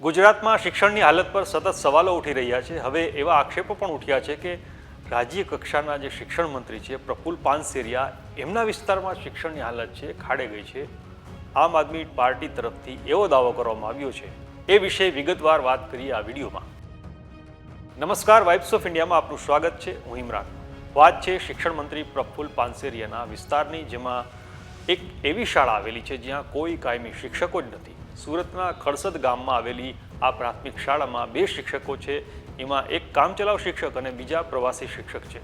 ગુજરાતમાં શિક્ષણની હાલત પર સતત સવાલો ઉઠી રહ્યા છે. હવે એવા આક્ષેપો પણ ઉઠ્યા છે કે રાજ્ય કક્ષાના જે શિક્ષણ મંત્રી છે, પ્રફુલ પાનસેરિયા, એમના વિસ્તારમાં શિક્ષણની હાલત છે, ખાડે ગઈ છે. આમ આદમી પાર્ટી તરફથી એવો દાવો કરવામાં આવ્યો છે. એ વિશે વિગતવાર વાત કરીએ આ વિડીયોમાં. નમસ્કાર, વાઇબ્સ ઓફ ઇન્ડિયામાં આપનું સ્વાગત છે. હું ઇમરાન. વાત છે શિક્ષણ મંત્રી પ્રફુલ પાનસેરિયાના વિસ્તારની, જેમાં એક એવી શાળા આવેલી છે જ્યાં કોઈ કાયમી શિક્ષકો જ નથી. સુરતના ખડસદ ગામમાં આવેલી આ પ્રાથમિક શાળામાં બે શિક્ષકો છે. એમાં એક કામચલાઉ શિક્ષક અને બીજા પ્રવાસી શિક્ષક છે.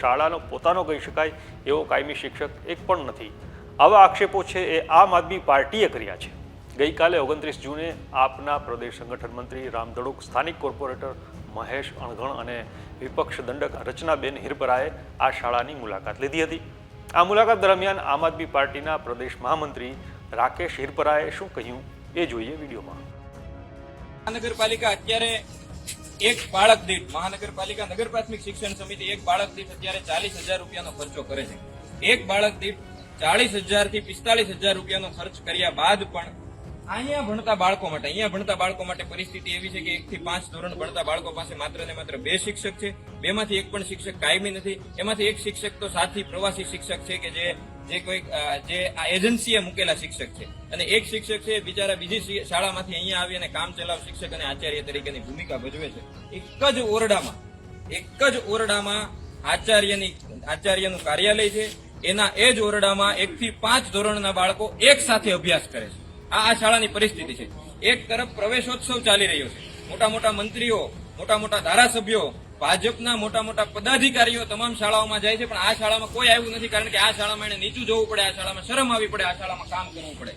શાળાનો પોતાનો કહી શકાય એવો કાયમી શિક્ષક એક પણ નથી. આવા આક્ષેપો છે એ આમ આદમી પાર્ટીએ કર્યા છે. ગઈકાલે ઓગણત્રીસ જૂને આપના પ્રદેશ સંગઠન મંત્રી રામ દડુક સ્થાનિક કોર્પોરેટર મહેશ અણઘણ અને વિપક્ષ દંડક રચનાબેન હિરપરાએ આ શાળાની મુલાકાત લીધી હતી. આ મુલાકાત દરમિયાન આમ આદમી પાર્ટીના પ્રદેશ મહામંત્રી રાકેશ હિરપરાએ શું કહ્યું? એ જોઈએ વિડીયોમાં. મહાનગરપાલિકા અત્યારે એક બાળક દીઠ, મહાનગરપાલિકા નગર પ્રાથમિક શિક્ષણ સમિતિ એક બાળક દીઠ અત્યારે ચાલીસ હજાર રૂપિયાનો ખર્ચો કરે છે. એક બાળક દીઠ ચાલીસ હજારથી પિસ્તાલીસ હજાર રૂપિયાનો ખર્ચ કર્યા બાદ પણ અહીંયા ભણતા બાળકો માટે, અહીંયા ભણતા બાળકો માટે પરિસ્થિતિ એવી છે કે એક થી પાંચ ધોરણ ભણતા બાળકો પાસે માત્ર ને માત્ર બે શિક્ષક છે, બેમાંથી એક પણ શિક્ષક કાયમી નથી. એમાંથી એક શિક્ષક તો સાથી પ્રવાસી શિક્ષક છે કે જે જે કોઈ જે આ એજન્સીએ મૂકેલા શિક્ષક છે. અને એક શિક્ષક છે, બિચારા બીજી શાળામાંથી અહીંયા આવી અને કામ ચલાવ શિક્ષક અને આચાર્ય તરીકેની ભૂમિકા ભજવે છે. એક જ ઓરડામાં, એક જ ઓરડામાં આચાર્યની, આચાર્યનું કાર્યાલય છે. એના એ જ ઓરડામાં એક થી પાંચ ધોરણના બાળકો એક સાથે અભ્યાસ કરે છે. આ આ શાળાની પરિસ્થિતિ છે. એક તરફ પ્રવેશોત્સવ ચાલી રહ્યો છે. મોટા મોટા મંત્રીઓ મોટા મોટા ધારાસભ્યો ભાજપના મોટા મોટા પદાધિકારીઓ તમામ શાળાઓમાં જાય છે, પણ આ શાળામાં કોઈ આવ્યું નથી, કારણ કે આ શાળામાં એને નીચું જવું પડે, આ શાળામાં શરમ આવી પડે, આ શાળામાં કામ કરવું પડે.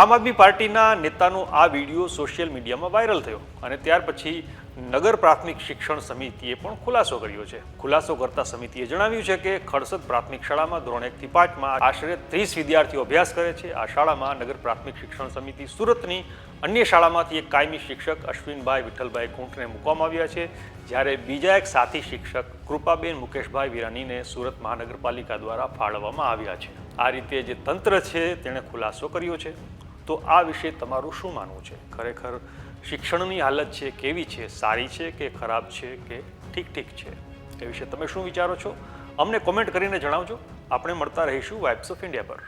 આમ આદમી પાર્ટીના નેતાનો આ વીડિયો સોશિયલ મીડિયામાં વાયરલ થયો અને ત્યાર પછી નગર પ્રાથમિક શિક્ષણ સમિતિએ પણ ખુલાસો કર્યો છે. ખુલાસો કરતા સમિતિએ જણાવ્યું છે કે ખડસદ પ્રાથમિક શાળામાં ધોરણ એકથી પાંચમાં આશરે ત્રીસ વિદ્યાર્થીઓ અભ્યાસ કરે છે. આ શાળામાં નગર પ્રાથમિક શિક્ષણ સમિતિ સુરતની અન્ય શાળામાંથી એક કાયમી શિક્ષક અશ્વિનભાઈ વિઠ્ઠલભાઈ કુંટને મૂકવામાં આવ્યા છે. જ્યારે બીજા એક સાથી શિક્ષક કૃપાબેન મુકેશભાઈ વિરાનીને સુરત મહાનગરપાલિકા દ્વારા ફાળવવામાં આવ્યા છે. આ રીતે જે તંત્ર છે, તેણે ખુલાસો કર્યો છે. તો આ વિશે તમારું શું માનવું છે? ખરેખર શિક્ષણની હાલત છે, કેવી છે, સારી છે કે ખરાબ છે કે ઠીક ઠીક છે? એ વિશે તમે શું વિચારો છો? અમને કોમેન્ટ કરીને જણાવજો. આપણે મળતા રહીશું વાઇબ્સ ઓફ ઇન્ડિયા પર.